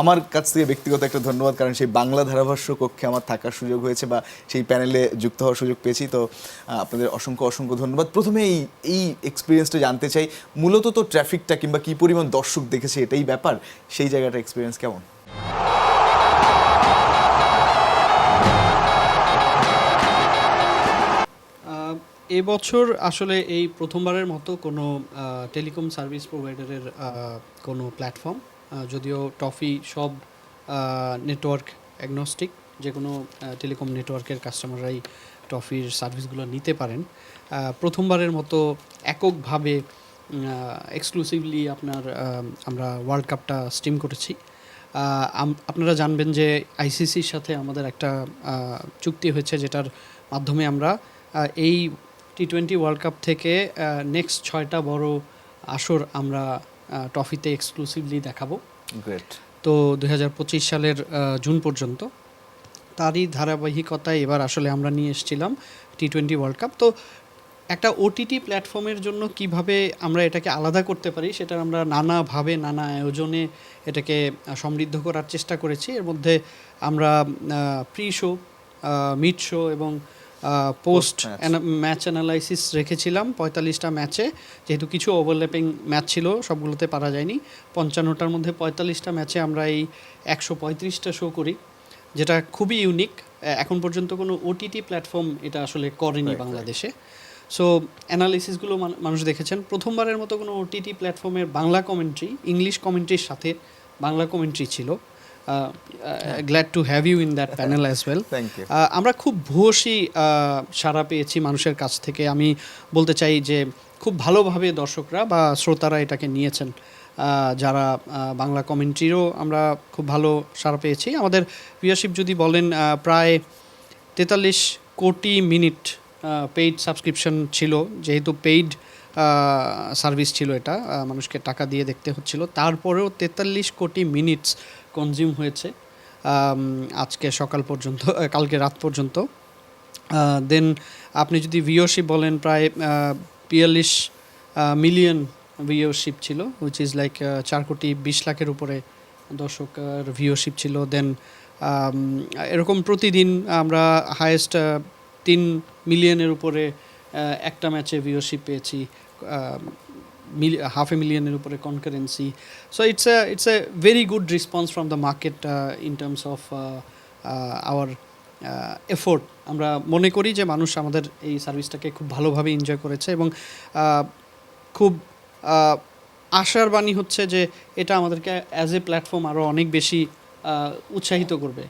আমার কাছ থেকে ব্যক্তিগত একটা ধন্যবাদ কারণ সেই বাংলা ধারাভাষ্য কক্ষে আমার থাকার সুযোগ হয়েছে বা সেই প্যানেলে যুক্ত হওয়ার সুযোগ পেয়েছি। তো আপনাদের অসংখ্য অসংখ্য ধন্যবাদ। প্রথমে এই এই এক্সপিরিয়েন্সটা জানতে চাই মূলত তো ট্রাফিকটা কিংবা কি পরিমাণ দর্শক দেখেছে এটাই ব্যাপার? সেই জায়গাটা এক্সপিরিয়েন্স কেমন? আহ, এবছর আসলে এই প্রথমবারের মতো কোনো টেলিকম সার্ভিস প্রোভাইডারের কোনো প্ল্যাটফর্ম যদিও টফি সব নেটওয়ার্ক অ্যাগনস্টিক যে কোনো টেলিকম নেটওয়ার্কের কাস্টমাররাই টফির সার্ভিসগুলো নিতে পারেন। প্রথমবারের মতো এককভাবে এক্সক্লুসিভলি আপনার আমরা ওয়ার্ল্ড কাপটা স্টিম করেছি। আপনারা জানবেন যে আইসিসির সাথে আমাদের একটা চুক্তি হয়েছে যেটার মাধ্যমে আমরা এই টি টোয়েন্টি ওয়ার্ল্ড কাপ থেকে নেক্সট ছয়টা বড় আসর আমরা ট্রফিতে এক্সক্লুসিভলি দেখাবো। গ্রেট তো দু হাজার পঁচিশ সালের জুন পর্যন্ত। তারই ধারাবাহিকতায় এবার আসলে আমরা নিয়ে এসেছিলাম টি টোয়েন্টি ওয়ার্ল্ড কাপ তো একটা ওটিটি প্ল্যাটফর্মের জন্য কীভাবে আমরা এটাকে আলাদা করতে পারি সেটা আমরা নানাভাবে নানা আয়োজনে এটাকে সমৃদ্ধ করার চেষ্টা করেছি। এর মধ্যে আমরা প্রি শো মিড শো এবং পোস্ট। ম্যাচ অ্যানালাইসিস রেখেছিলাম পঁয়তাল্লিশটা ম্যাচে যেহেতু কিছু ওভারল্যাপিং ম্যাচ ছিল সবগুলোতে পারা যায়নি। পঞ্চান্নটার মধ্যে পঁয়তাল্লিশটা ম্যাচে আমরা এই একশো পঁয়ত্রিশটা শো করি যেটা খুবই ইউনিক এখন পর্যন্ত কোনো ওটিটি প্ল্যাটফর্ম এটা আসলে করেনি বাংলাদেশে। সো অ্যানালিসিসগুলো মানুষ দেখেছেন। প্রথমবারের মতো কোনো ওটিটি প্ল্যাটফর্মের বাংলা কমেন্ট্রি ইংলিশ কমেন্ট্রির সাথে বাংলা কমেন্ট্রি ছিল। Glad to have you in that panel as well আমরা খুব ভূয়সী সাড়া পেয়েছি মানুষের কাছ থেকে। আমি বলতে চাই যে খুব ভালোভাবে দর্শকরা বা শ্রোতারা এটাকে নিয়েছেন। যারা বাংলা কমেন্ট্রিরও আমরা খুব ভালো সাড়া পেয়েছি। আমাদের ভিউয়ারশিপ যদি বলেন প্রায় তেতাল্লিশ কোটি মিনিট পেইড সাবস্ক্রিপশন ছিল। যেহেতু পেইড সার্ভিস ছিল এটা মানুষকে টাকা দিয়ে দেখতে হচ্ছিল। তারপরেও তেতাল্লিশ কোটি মিনিটস কনজিউম হয়েছে আজকে সকাল পর্যন্ত কালকে রাত পর্যন্ত। দেন আপনি যদি ভিওশিপ বলেন, প্রায় বিয়াল্লিশ মিলিয়ন ভিওশিপ ছিল উইচ ইজ লাইক চার কোটি বিশ লাখের উপরে দর্শকের ভিওশিপ ছিল। দেন এরকম প্রতিদিন আমরা হায়েস্ট তিন মিলিয়নের উপরে একটা ম্যাচে ভিওশিপ পেয়েছি হাফ এ মিলিয়নের উপরে concurrency so it's it's a very good response from the market in terms of our effort আমরা মনে করি যে মানুষ আমাদের এই সার্ভিসটাকে খুব ভালোভাবে এনজয় করেছে এবং খুব আশার বাণী হচ্ছে যে এটা আমাদেরকে অ্যাজ এ প্ল্যাটফর্ম আরও অনেক বেশি উৎসাহিত করবে।